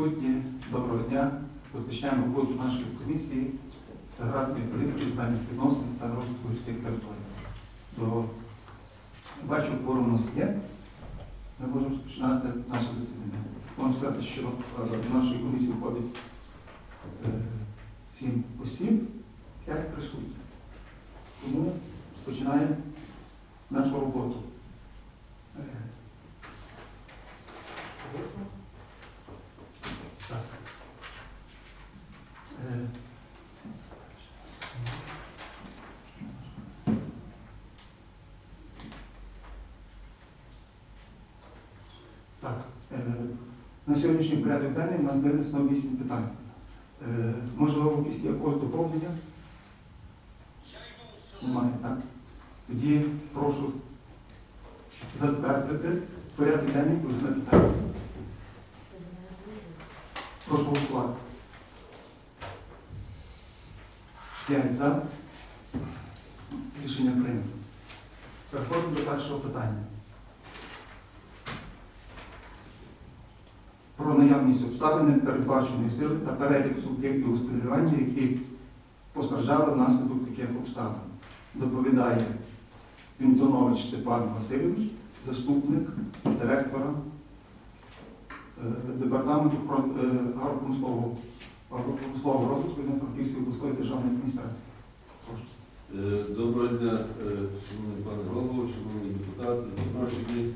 е, присутні, доброго дня. Розпочнемо роботу нашої комісії аграрної політики, земельних відносин та розвитку людських територій. До бачу, форум у нас є. Ми можемо розпочинати наше засідання. Можу сказати, що е, до нашої комісії входить е, сім осіб, п'ять присутніх. Тому починаємо нашу роботу. Е, Так. Так, е, на сьогоднішній порядок денний у нас винесено 8 питань. Е, Можливо, є якогось доповнення? Немає, так? Тоді прошу затвердити порядок денний кожне питання. Прошу голосувати. П'ять за. Рішення прийнято. Переходимо до першого питання. Про наявність обставин передбаченої сили та перелік суб'єктів господарювання, які постраждали внаслідок таких обставин. Доповідає Вінтонович Степан Васильович, заступник директора е, департаменту е, агропромислового агропромислового розвитку Івано-Франківської обласної державної адміністрації. Е, Доброго дня, е, шановний пане голово, шановні депутати, запрошені.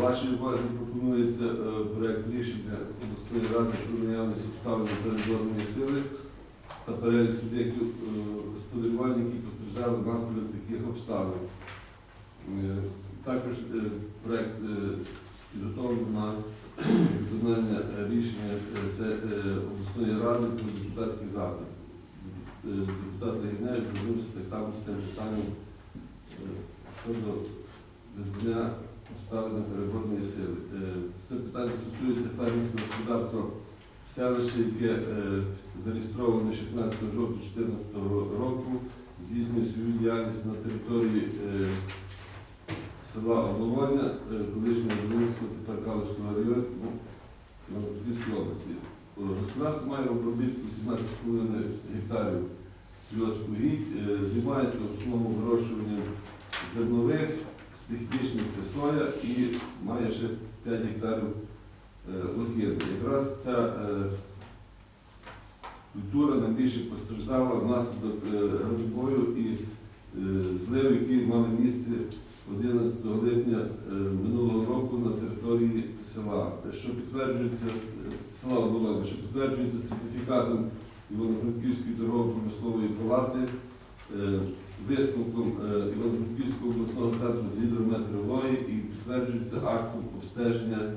Вашій увазі пропонується е, проект рішення обласної ради про наявність обставин передборної сили та перелік суб'єктів господарювання, які постраждали внаслідок таких обставин. Також проект е, підготовлений на виконання е, рішення е, це е, обласної ради про депутатський запит. Депутат Легіневич звернувся так само з цим питанням щодо визнання обставин переборної сили. Це питання стосується фермерського господарства в селищі, яке зареєстроване 16 жовтня 2014 року, здійснює свою діяльність на території села Оболоня, е, колишнього Волинського, тепер Калишського району ну, Івано-Франківської області. Е, Господарство має обробітку 17,5 гектарів сільгоспугідь, е, займається в основному вирощуванням зернових, технічних це соя і має ще 5 гектарів е. Якраз ця е, культура найбільше постраждала внаслідок е, грозбою і е, злив, які мали місце 11 липня е, минулого року на території села, що підтверджується е, села Оболоня, що підтверджується сертифікатом Івано-Франківської торгово-промислової палати, е, висновком Івано-Франківського обласного центру з гідрометеорології і підтверджується актом обстеження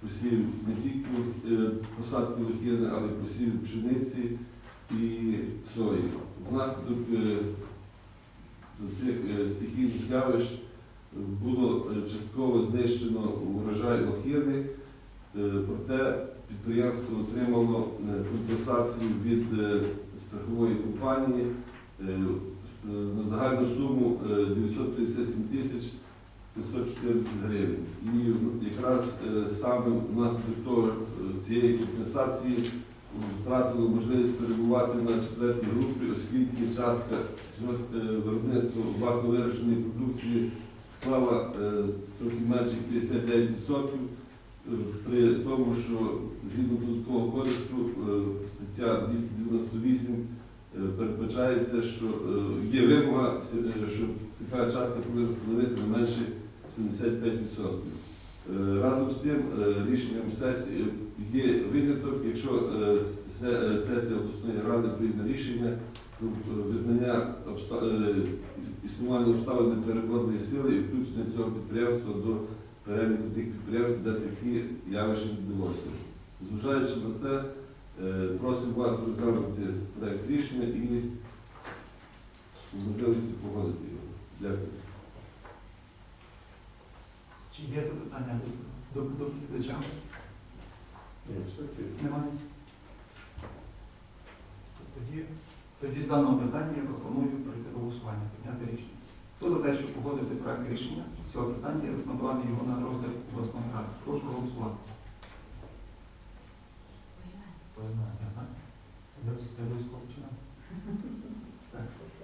посівів не тільки посадки лохини, але й посівів пшениці і сої. Внаслідок е, цих стихійних явищ було е, частково знищено урожай лохини, е, проте підприємство отримало е, компенсацію від страхової компанії на загальну суму е, 957 тисяч 514 гривень. І якраз саме внаслідок того, цієї компенсації втратили можливість перебувати на четвертій групі, оскільки частка виробництва власно вирощеної продукції склала е, трохи менше як 59%, е, при тому, що згідно податкового кодексу е, стаття 298 е, передбачається, що є вимога, що така частка повинна становити не менше 75%. Е, Разом з тим, рішенням сесії є виняток, якщо се- сесія обласної ради прийме рішення визнання е, існування обставин непереборної сили і включення цього підприємства до переліку тих підприємств, де такі явища відбулося. Зважаючи на це, е, просимо вас розглянути проект рішення і можливості погодити його. Дякую. Чи є запитання до доповідача? Немає? Тоді, тоді з даного питання я пропоную пройти голосування, прийняти рішення. Хто за те, щоб погодити проєкт рішення цього питання і рекомендувати його на розгляд обласної ради? Прошу голосувати.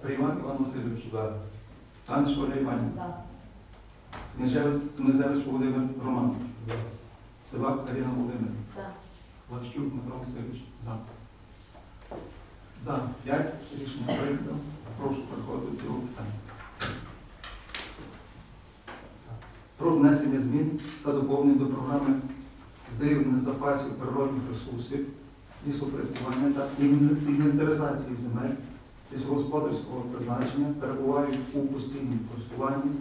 Приймак Іван Васильович. Аниш Оля Іванівна. Князевич Володимир Романович. Сивак Каріна Володимирівна. Лавщук Дмитро Васильович. За. За 5 рішення прийнято. Прошу переходити до питання. Про внесення змін та доповнень до програми виявлення запасів природних ресурсів, лісопорядкування та інвен- інвентаризації земель лісогосподарського призначення перебувають у постійному користуванні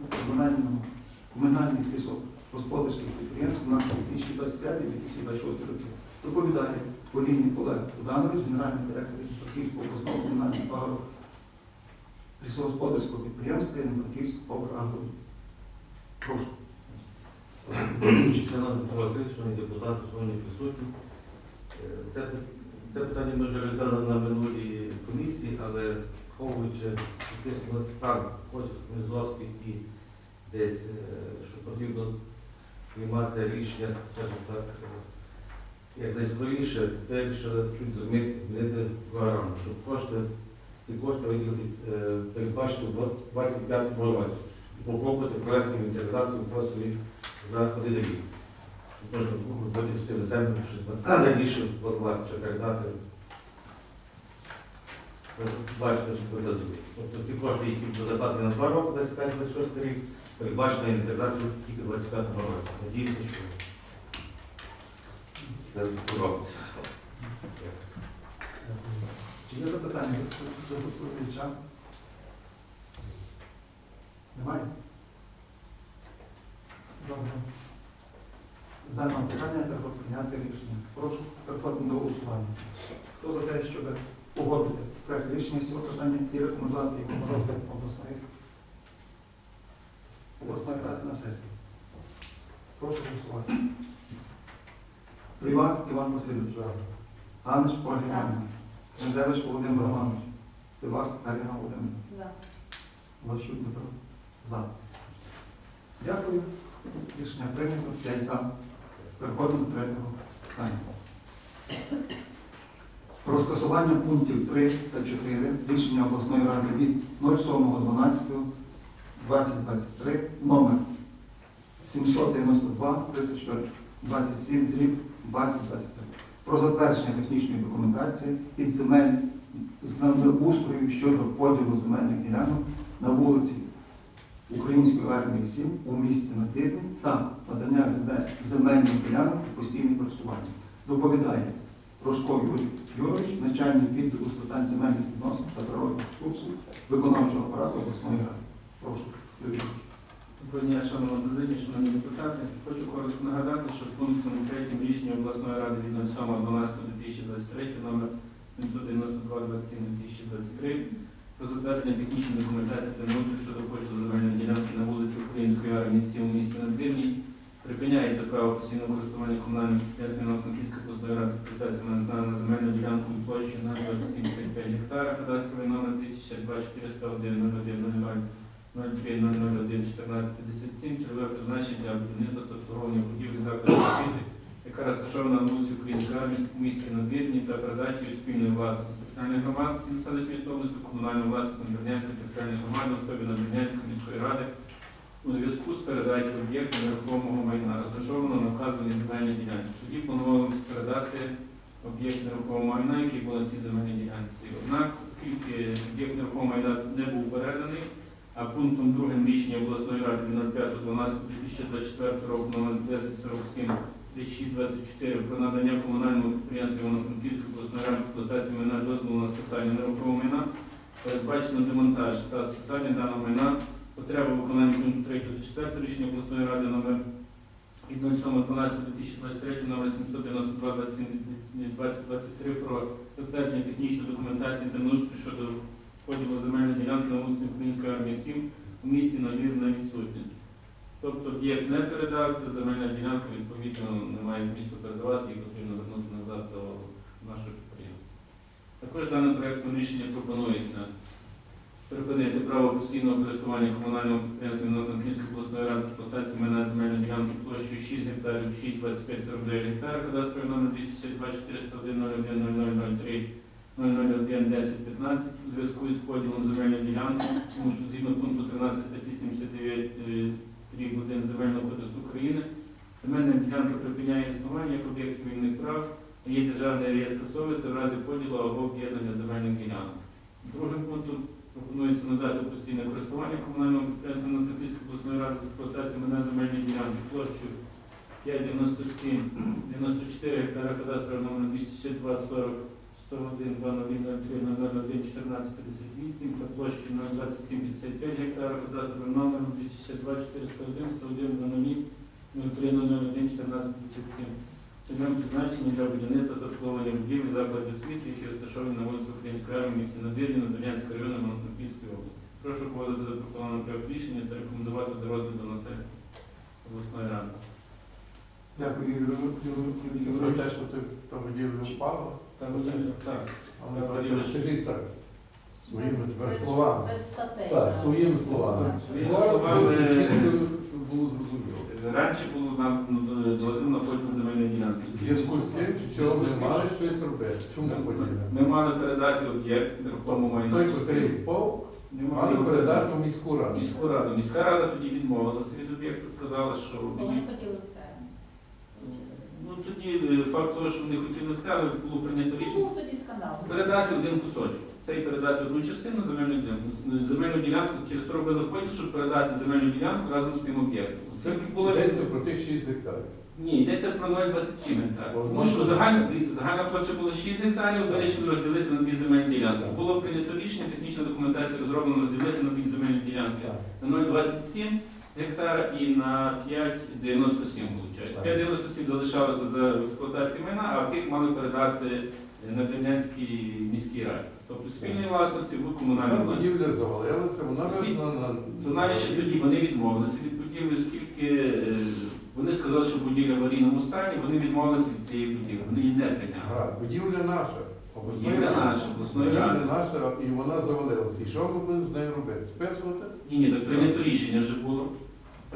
комунальних лісогосподарських підприємств на 2025-2026 роки. Доповідає Поліні Олег Богданович, генеральний директор Франківського обласного комунального лісогосподарського підприємства Франківського агро. Прошу. Шановні Микола шановні депутати, шановні присутні. Е, Це, це питання ми вже розглянули на минулій комісії, але враховуючи стан хочемо зоски і десь, е, що потрібно приймати рішення, скажімо так, е, як десь скоріше, вирішили чуть змінити, програму, щоб кошти, ці кошти виділити, передбачити в 25 році. І попробувати провести інвентаризацію пособів за один рік. Можна потім центром щось на- раніше планувати чи передати. Бачите, що подадуть. Тобто ці кошти, які будуть закладені на два роки, 25-26 рік, передбачено інвентаризацію тільки в 25 році. Надіюся, що. Чи є запитання до доповідача? Немає? Добре. З даного питання треба прийняти рішення. Прошу переходимо до голосування. Хто за те, щоб погодити проект рішення цього питання і рекомендувати його на розгляд обласної, обласної ради на сесії? Прошу голосувати. Привак Іван Васильович. Ганич Ольга Іванівна. Князевич Володимир Романович. Сивак Каріна Володимирівна. За. Лащук Дмитро. За. Дякую. Рішення прийнято. П'ять за. Переходимо до третього питання. Про скасування пунктів 3 та 4 рішення обласної ради від 07.12.2023 номер 792 34 27 дріб 2023 про затвердження технічної документації під земель землеустрою щодо поділу земельних ділянок на вулиці Української армії 7 у місті Надвірні та надання земель- земельних ділянок у постійне користування. Доповідає Рожко Юрій Юрович, начальник відділу з питань земельних відносин та природних ресурсів виконавчого апарату обласної ради. Прошу, Юрій Юрович. Доброго дня, шановні президенті, шановні депутати. Хочу коротко нагадати, що пунктом 3 рішення обласної ради від 07.12.2023 номер 792-27-2023 про затвердження технічної документації землеустрою щодо поділу земельної ділянки на вулиці Української армії 7 у місті Надвірній припиняється право постійного користування комунальним підприємством Франківської обласної ради експлуатації на на земельну ділянку площею на 27,5 гектара, кадастровий номер 102401 03-001-1457, цільове призначення будівництва та обслуговування будівлі закладів освіти, яка розташована на вулиці Української армії у місті Надвірні та передачі від спільної власності територіальної громади селищної області комунальної власності Надвірнянської територіальної громади в особі Надвірнянської міської ради у зв'язку з передачею об'єкту нерухомого майна, розташованого на вказаній земельній ділянці. Тоді планувалося передати об'єкт нерухомого майна, який був на цій земельній ділянці. Однак, оскільки об'єкт нерухомого майна не був переданий, пунктом другим рішення обласної ради від 05.12.2024 року номер 1047 3624 про надання комунальному підприємству Івано-Франківської обласної ради експлуатації майна дозволу на списання нерухомого майна передбачено демонтаж та списання даного майна потреби виконання пункту 3 та 4 рішення обласної ради номер від 07.12.2023 номер 792 2023 про затвердження технічної документації землеустрою щодо поділу земельної ділянки на вулиці Української армії 7 у місті Надвірна відсутня. Тобто об'єкт не передався, земельна ділянка відповідно немає змісту передавати, її потрібно вернути назад до нашого підприємства. Також даним проектом рішення пропонується припинити право постійного користування комунального підприємства Івано-Франківської обласної ради експлуатації майна земельної ділянки площею 6 гектарів 6 25 49 гектарів, кадастровий номер 262 401 01 0003 001 10 15 у зв'язку із поділом земельної ділянки, тому що згідно пункту 13 статті 79 е, 1 Земельного кодексу України, земельна ділянка припиняє існування як об'єкт цивільних прав, її державний реєстр скасовується в разі поділу або об'єднання земельних ділянок. Другим пунктом пропонується надати постійне користування комунального підприємства Носипільської обласної ради з експлуатації мене земельної ділянки площею 597 94 гектара кадастрового номер 262 40 101 201 01 14 58 та площею 027 55 гектара кадастровим номером 262 401 101 00 03 001 14 57. Цільовим призначенням для будівництва та обслуговування будівель закладів освіти, які розташовані на вулиці Української в місті Надвір'ї, Надвірнянського району Івано-Франківської області. Прошу погодити запропонований проект рішення та рекомендувати до розгляду на сесії обласної ради. Дякую, Юрій Про те, що ти будівлю впало, Та будівля, так. а ми скажіть так, своїми тепер словами. Без статей. Так, своїми словами. Своїми словами. чітко, було зрозуміло. Раніше було нам ну, дозвіл на поділ земельної ділянки. В зв'язку з тим, що ми мали щось робити. Чому подібне? Ми мали передати об'єкт нерухомого майна. Той, котрий впав, мали передати в міську раду. міську раду. Міська рада тоді відмовилася від об'єкту, сказала, що вони хотіли. Ну тоді е, факт того, що вони хотіли все, було прийнято рішення Був тоді скандал. передати один кусочок. Цей передати одну частину земельну ділянку. Земельну ділянку через то робили поділ, щоб передати земельну ділянку разом з тим об'єктом. Це було йдеться про тих 6 гектарів. Ні, йдеться про 0,27 гектар. Тому що загальна, дивіться, загальна площа була 6 гектарів, вирішили розділити на дві земельні ділянки. Так. Було прийнято рішення, технічна документація розроблена розділити на дві земельні ділянки. На 0,27 гектара і на 5,97 виходить. Так. 5,97 залишалося за експлуатацію майна, а тих мали передати на Дернянській міській раді. Тобто спільної власності в комунальній власності. будівля завалилася, вона визнана. То навіть ще тоді вони відмовилися від будівлі, оскільки е, вони сказали, що будівля в аварійному стані, вони відмовилися від цієї будівлі. Вони її не прийняли. Будівля наша. обласної Будівля наша, обласної Будівля ради. наша, і вона завалилася. І що ми будемо з нею робити? Списувати? Ні, ні, так прийнято рішення вже було.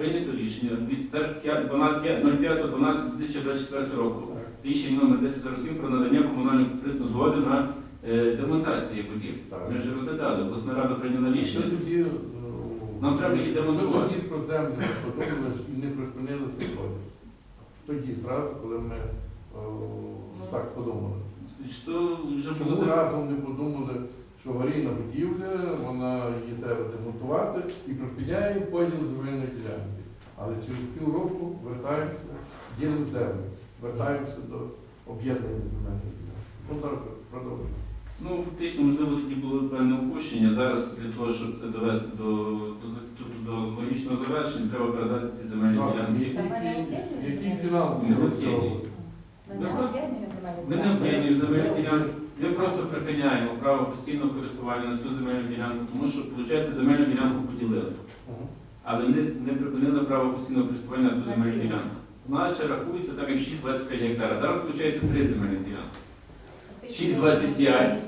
Прийнято рішення від 05.12.2024 року. Рішення номер 1047 про надання комунальної підприємства згоди на е, демонтаж цієї будівлі. Ми вже розглядали, обласна рада прийняла рішення. е, Нам треба її Що демонтувати. тоді про землю подумали і не припинили цей поділ? Тоді, зразу, коли ми е, так подумали. Що Чому разом не подумали, що аварійна будівля, вона її треба демонтувати і припиняє поділ земельної ділянки. Але через півроку вертаємося, ділимо землю, вертаємося до об'єднання земельної ділянки. Ну так, продовжуємо. Ну, фактично, можливо, тоді було певне упущення. Зараз для того, щоб це довести до, до, до, до логічного завершення, треба передати ці земельні Так, ділянки. Який фінал буде Ми не об'єднуємо земельні ділянки. Ми просто припиняємо право постійного користування на цю земельну ділянку, тому що, виходить, земельну ділянку поділили. Але не, не припинили право постійного користування на цю земельну ділянку. У нас ще рахується так, як 6,25 гектара. Зараз, виходить, три земельні ділянки. 6,25.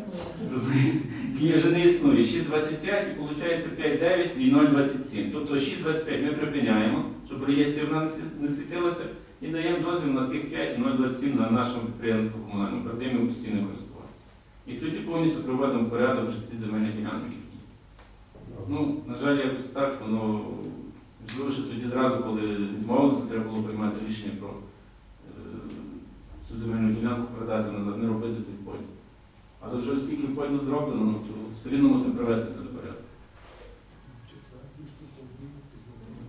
не існує. Її вже не існує. 6,25 і виходить 5,9 і 0,27. Тобто 6,25 ми припиняємо, щоб в реєстрі вона не світилася, і даємо дозвіл на тих 5 і 0,27 на нашому підприємству комунальному, передаємо постійне користування. І тоді повністю приводимо в порядок вже ці земельні ділянки. Ну, на жаль, якось так, воно можливо, що тоді зразу, коли відмовилися, треба було приймати рішення про е, цю земельну ділянку продати назад, не робити той поділ. Але вже оскільки поділ зроблено, ну, то все рівно мусимо привести це до порядку.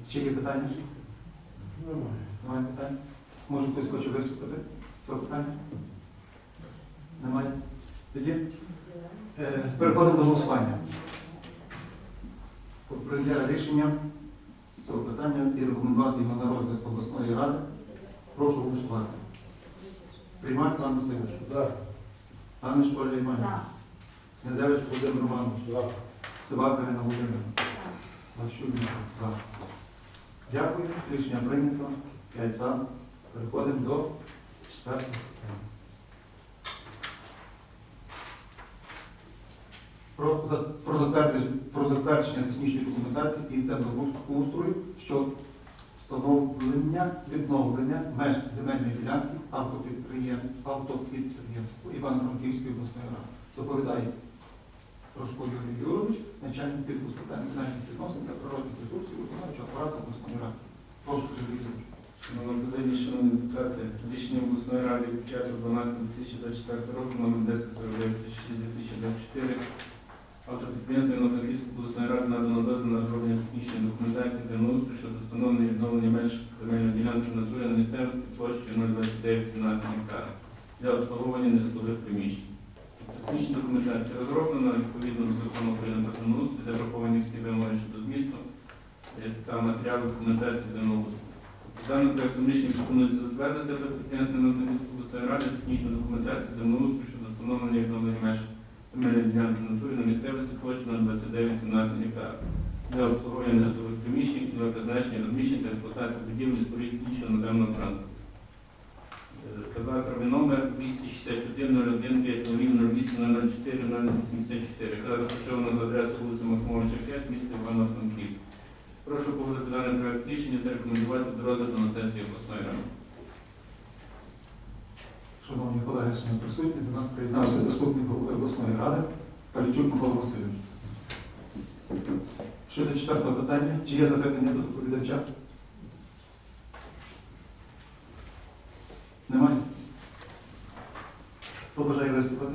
Ще є питання? Немає. Немає питань? Може хтось хоче виступити з питання? Немає? Тоді е, переходимо до голосування. Про Прийняття рішення з цього питання і рекомендувати його на розгляд обласної ради. Прошу голосувати. Приймати пан Васильович. За. Пане Школя Іван. За. Князевич Володимир Романович. За. Сивак Ірина Володимирівна. Лащук за. Дякую. Рішення прийнято. 5 за. Переходимо до четвертого питання. Про, про, затвердження, про затвердження технічної документації і землеустрою щодо встановлення відновлення меж земельної ділянки автопідприєм- автопідприємства Івано-Франківської обласної ради. Доповідає Трошко Юрій Юрович, начальник питань земельних відносин та природних ресурсів виконавчого апарату обласної ради. Прошу Юрій Юрович. Шановні президії, шановні депутати, рішення обласної ради від 5.12.2024 року номер 1049 Автопідприємство Івано-Франківської обласної ради надано дозвіл на розроблення технічної документації землеустрою щодо встановлення відновлення меж земельної ділянки в натурі на місцевості площею 02917 гектар для обслуговування нежитлових приміщень. Технічна документація розроблена відповідно до закону України про землеустрій, де враховані всі вимоги щодо змісту е, та матеріалу документації землеустрою. Даним проектом рішення пропонується затвердити для підприємства Новорозумівської обласної ради технічну документацію землеустрою щодо встановлення відновлення меж земельної ділянки натурі на місцевості площі на 29-17 гектар для обслуговування житлових приміщень, для призначення розміщення та експлуатації будівлі спорід іншого наземного транспорту. Е, Кадастровий номер 261 01 508 08 004 074. Яка розташована за адресою вулиця Максимовича 5, місто Івано-Франківськ. Прошу погодити даний проект рішення та рекомендувати до розгляду на сесії обласної ради. Шановні колеги, шановні присутні, до нас приєднався заступник обласної ради Палічук Микола Васильович. Щодо четвертого питання, чи є запитання до доповідача? Немає? Хто бажає виступити?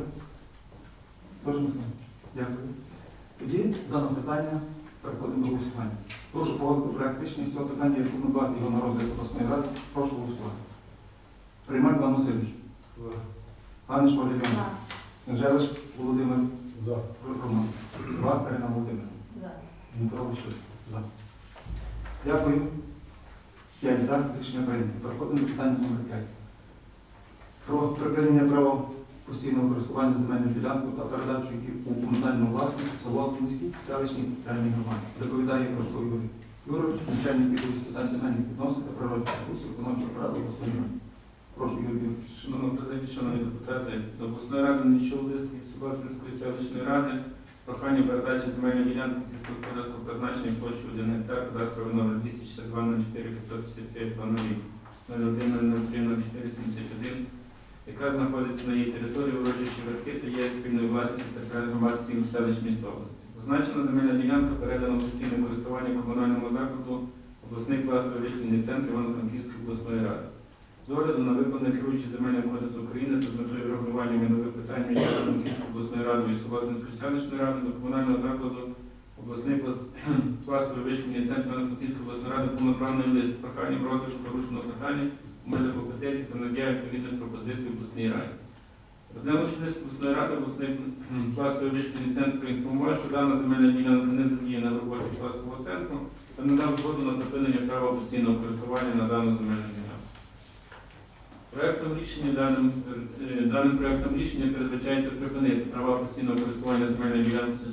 Тож Михайло. Дякую. Тоді даного питання переходимо до голосування. Прошу погодити проект рішення з цього питання рекомендувати його на розгляд обласної ради. Прошу голосувати. Приймай Іван Васильович. Ганиш Валеріан. За. Княжевич Володимир За. Роман. Сова Карина Володимирівна. За. Дмитро Лещук. За. Дякую. П'ять за. Рішення прийнято. Переходимо до питання номер 5. Про припинення права постійного користування земельною ділянкою та передачу її у комунальну власність Солотвинській селищній територіальній громаді. Доповідає Прошко Юрій Юрович, начальник відділу з питань земельних відносин та природних ресурсів виконавчого ради. Прошу. Шановні президенті, шановні депутати, до обласної ради надійшов лист від Собацинської селищної ради з проханням передачі земельної ділянки сільськогосподарського призначення площі 1 гектар, кадастровий номер 262 04 555 00 01 03 04 71, яка знаходиться на її території урочищі верхи та є спільною власністю територіальної громадської селищ міст області. Зазначена земельна ділянка передана в постійне користування комунальному закладу обласний класовий вишкільний центр Івано-Франківської обласної ради. З огляду на виконання керуючий земельним кодексом України та з метою врегулювання майнових питань між обласною радою і Солозненською селищною радою до комунального закладу обласний пласт- пластовий вишкільний центр Івано-Франківської обласної ради був направлений лист з проханням розвитку порушеного питання у межах компетенції та надія відповідних пропозицій обласній раді. Розглянувши лист обласної ради, обласний пластовий вишкільний центр проінформував, що дана земельна ділянка не задіяна в роботі пластового центру та не дав згоду на припинення права постійного користування на дану земельну ділянку. Проектом рішення даним, е, даним проектом рішення передбачається припинити права постійного користування земельної ділянки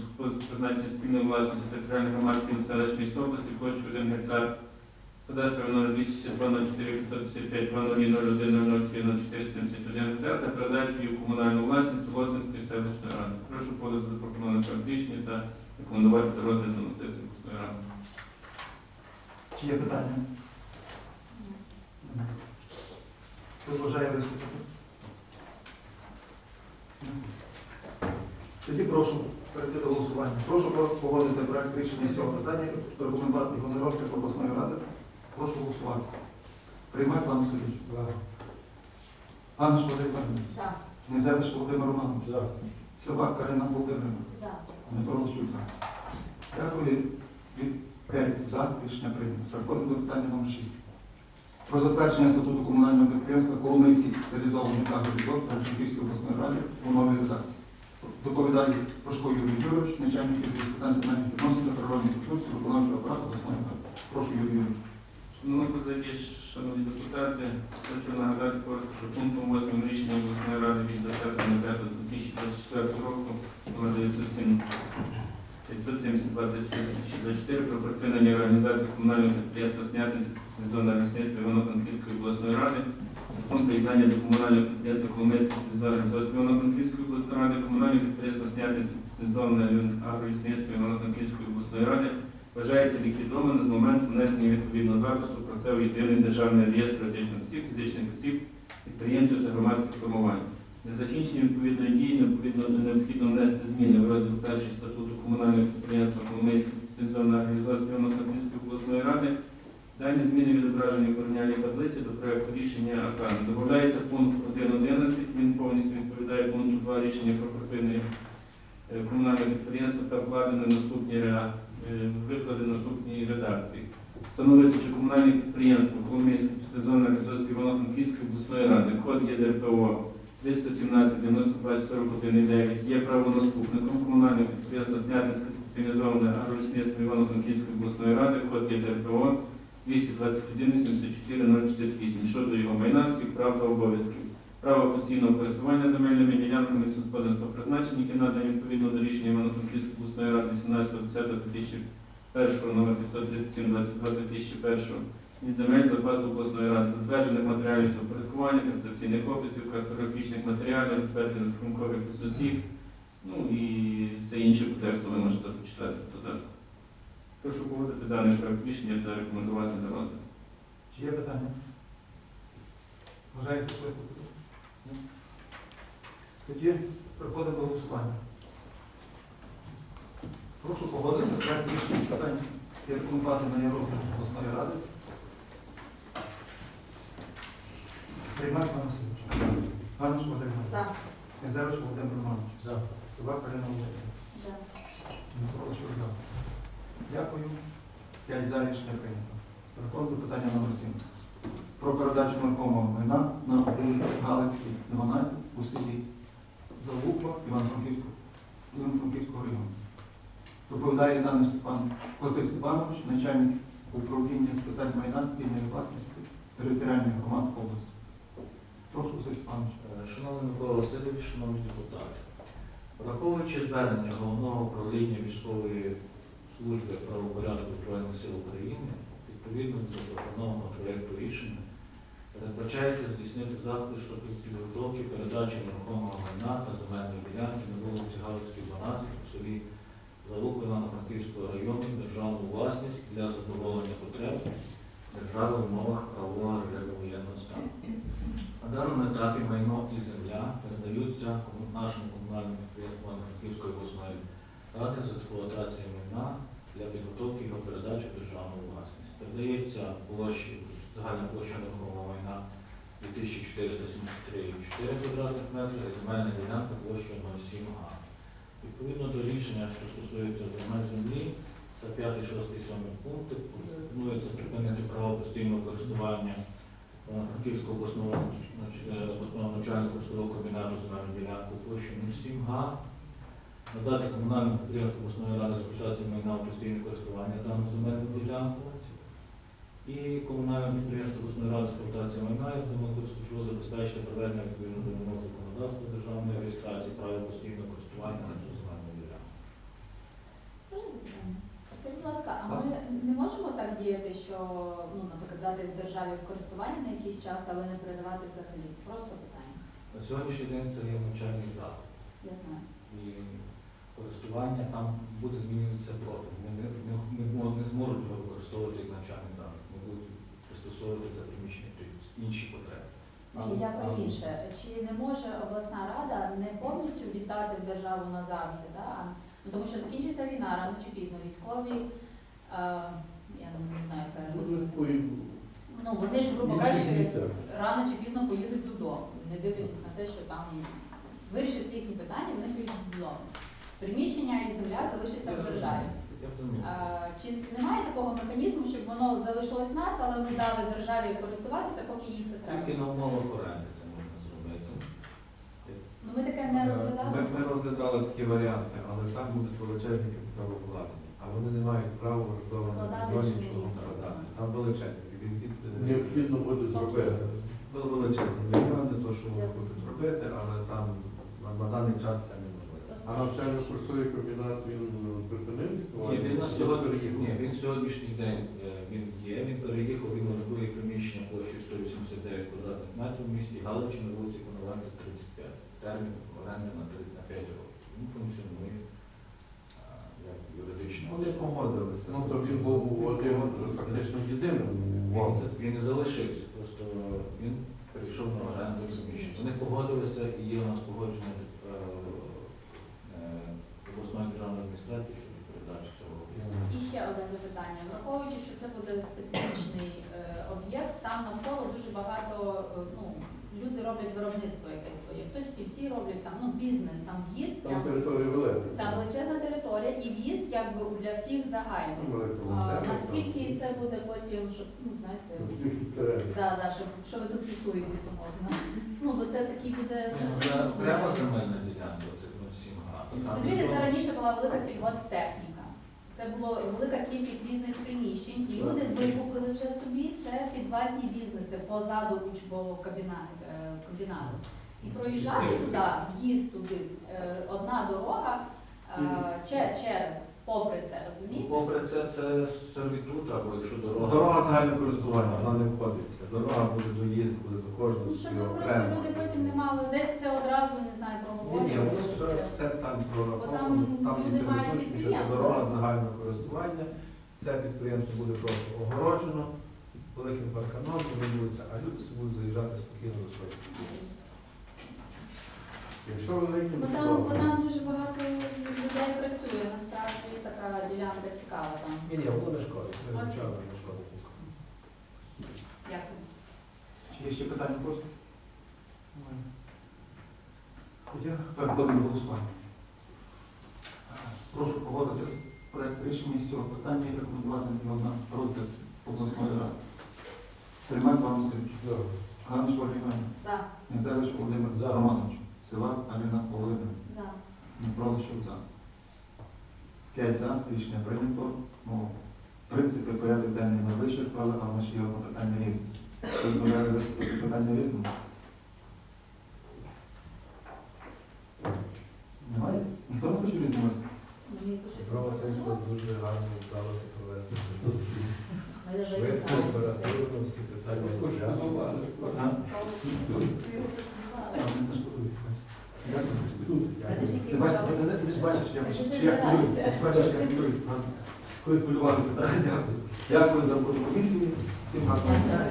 призначення спільної власності територіальних громадських селищ міст області площею 1 гектар кадастровий номер 262 04 555 0001 03 04 71 гектар та передачу її в комунальну власність Солоцинської селищної ради. Прошу подати запропонований проект рішення та рекомендувати до розгляду на сесії ради. Чи є питання? Немає. Хто бажає виступити? Тоді прошу перейти до голосування. Прошу погодити проект рішення з цього питання, рекомендувати його на розгляд обласної ради. Прошу голосувати. Приймай Іван Васильович. За. Анна Шварина. За. Князевич Володимир Романович. За. Сова Карина Володимирівна. За. Дмитро Лощук. Дякую. Від 5 за. Рішення прийнято. Переходимо до питання номер 6. Про затвердження статуту комунального підприємства Коломийський спеціалізований агровідвод Франківської обласної ради у новій редакції. Доповідає Прошко Юрій Юрійович, начальник питань земельних відносин та природних ресурсів виконавчого апарату обласної ради. Прошу Юрій Юрійович. Шановні колеги, шановні депутати, хочу нагадати коротко, що пунктом 8 рішення обласної ради від 10.09.2024 року номер 907 572 про припинення організації комунального підприємства Снятинське спеціалізоване лісництво Івано-Франківської обласної ради, закон приєднання до комунального підприємства Коломийське спеціалізоване Івано-Франківської обласної ради, комунальне підприємство Снятинське спеціалізоване агролісництво Івано-Франківської обласної ради вважається ліквідованим з моменту внесення відповідного запису про це у єдиний державний реєстр фізичних осіб, підприємців та громадських формувань. Для закінчення відповідної дії необхідно, необхідно внести зміни в розділ перший статуту комунального підприємства Коломийська спеціалізована організація Івано-Франківської обласної ради. Дані зміни відображені в порівняльній таблиці до проекту рішення, а саме додається пункт 1.11, він повністю відповідає пункту 2 рішення про припинення е, комунального підприємства та вкладені наступні е, виклади наступній редакції. Встановити, що комунальне підприємство Коломийська спеціалізована організація Івано-Франківської обласної ради, код ЄДРПО 317 92 41 9 є правонаступником комунального підприємства Снятинське спеціалізоване агролісництво Івано-Франківської обласної ради, код ЄДРПО 221 74 058 щодо його майна, прав та обов'язків. Право постійного користування земельними ділянками сільськогосподарського призначення, які надані відповідно до рішення Івано-Франківської обласної ради 18.10.2001 номер 537 22 2001 із земель запасу обласної ради, затверджених матеріалів упорядкування, конституційних описів, картографічних матеріалів, затверджених функових висоців, ну і все інше по тексту ви можете почитати туди. Прошу погодити даний проект рішення та рекомендувати за розгляд. Чи є питання? Бажаєте виступити? Ні? Тоді переходимо до голосування. Прошу погодити проект рішення питань і рекомендувати на Європу обласної ради. Приймак Іван Васильович. Вадим Іванович. За. Князевич Володимир Романович. За. Собак Ірина Володимирівна. За. Дмитро Лещук за. Дякую. П'ять за рішення прийнято. Переходимо до питання номер 7. Про передачу нерухомого майна на вулиці Галицькій, 12 у селі Залупа Івано-Франківського району. Доповідає даний Степан Василь Степанович, начальник управління з питань майна спільної власності територіальних громад області. Прошу, Василь Степанович. Е, Шановний Микола Васильович, шановні депутати, враховуючи звернення Головного управління військової служби правопорядку Збройних сил України, відповідно до запропонованого проєкту рішення, передбачається здійснити заходи щодо підготовки передачі нерухомого майна та земельної ділянки на вулиці Галицькій, 12 у селі Залуки Івано-Франківського району державну власність для задоволення потреб держави в умовах правового режиму воєнного стану. На даному етапі майно і земля передаються нашому комунальному підприємству Франківської обласної ради з експлуатації майна для підготовки його передачі в державну власність. Передається площі, загальна площа нерухомого майна 2473,4 квадратних метри, земельна ділянка площею 0,7 га. Відповідно до рішення, що стосується земель землі, це 5, 6, 7 пункти, пропонується припинити право постійного користування Франківського обласного е, обласного начальника свого комбінату земельну ділянку площі 07 га, надати комунальному підприємству обласної ради з майна у постійне користування дану земельну ділянку. І комунальне підприємство обласної ради експлуатації майна як землекористувачу забезпечити проведення відповідно до вимог законодавства державної реєстрації права постійного користування на цю земельну ділянку. Можна запитання? Скажіть, будь ласка, а ми не можемо так діяти, що, ну, наприклад, дати державі в користування на якийсь час, але не передавати взагалі? Просто питання. На сьогоднішній день це є навчальний заклад. Я знаю. і користування там буде змінюватися профіль. Ми не, не, мо- не його використовувати як навчальний заклад. Ми будуть пристосовувати це приміщення інші потреби. Ні, я про інше. Чи не може обласна рада не повністю віддати в державу назавжди? Да? А- Ну, тому що закінчиться війна рано чи пізно. Військові, е, я не знаю, такої Ну, вони ж, грубо кажучи, рано чи пізно поїдуть додому, не дивлячись на те, що там вирішаться їхні питання, вони поїдуть додому. Приміщення і земля залишаться в державі. А, чи немає такого механізму, щоб воно залишилось в нас, але ми дали державі користуватися, поки їй це треба? Тільки на умовах оренди це можна зробити. Ну ми таке не розглядали. ми розглядали такі варіанти, але там будуть величезні капіталовкладення, а вони не мають права орендованого чи нічого ні? Там величезні. Е, необхідно буде зробити. Вел- величезні мільйони, то, що вони хочуть робити, але там на, на даний час це неможливо. А навчально курсовий комбінат він е, припинив Ні, він на сьогодні, ні, він сьогоднішній день е, він є, він переїхав, він орендує приміщення площею 189 квадратних метрів в місті Галичі на вулиці Коновальця 35. Термін оренди на 5 років. Він функціонує а, як юридично. Вони погодилися. Ну, то він був один фактично єдиним. Він, і залишився, просто він перейшов на оренду суміщення. Вони погодилися і є у нас погодження е, е, обласної державної адміністрації щодо передачі цього. І ще одне запитання. Враховуючи, що це буде специфічний е, об'єкт, там навколо дуже багато е, ну, люди роблять виробництво якесь своє. Хтось стільці роблять там, ну, бізнес, там в'їзд, Там територія велика. там величезна територія і в'їзд якби для всіх загальний. Велика А, наскільки це буде потім, щоб, ну, знаєте, да, да, щоб, що ви тут фіксуєтеся можна. Ну, бо це такий буде ну, Це стратегічний. земельна ділянка, це ну, всім. Розумієте, це раніше була велика сільгосптехніка. Це було велика кількість різних приміщень, і люди викупили вже собі це під власні бізнеси позаду учбового е, комбінату. І проїжджати туди, в'їзд туди, е, одна дорога е, через, попри це, розумієте? Попри це, це сервітут, або якщо дорога. Дорога загального користування, вона не входиться. Дорога буде доїзд, буде до кожного Ну, щоб просто люди потім не мали десь це одразу, не знаю, проговорювати. ні, все, все там прораховано, там є сервітут, що це дорога загального користування. Це підприємство буде просто огороджено великим парканом, вони а люди будуть заїжджати спокійно до своїх. Якщо великі Бо там, бо там дуже багато людей працює, насправді така ділянка цікава там. Ні, ні, воно не шкодить, ми звичайно не шкодить. Дякую. Чи є ще питання? Немає. Тоді переходимо до голосування. Прошу погодити проект рішення з цього питання і рекомендувати його на розгляд обласної ради. Тримай пан Васильович. Ганна Шварівна. За. Незевич Володимир За. Романович. Сивак Аліна Володимирівна. За. Непролищев за. П'ять за. Рішення прийнято. Ну, в принципі, порядок денний ми вичерпали, але ще є одне питання різне. Бажає питання різне? Немає? Ніхто не хоче різне виступити? Мені дуже гарно вдалося провести цю досвід. Ми даже Швидко, виїхали. оперативно, всі питання розглянули. А? Ти бачиш, ти, ти, ти ж бачиш, я, що я хвилююсь, ти ж бачиш, я хвилююсь, правда? Коли хвилювався. Дякую. За роботу всім гарного дня.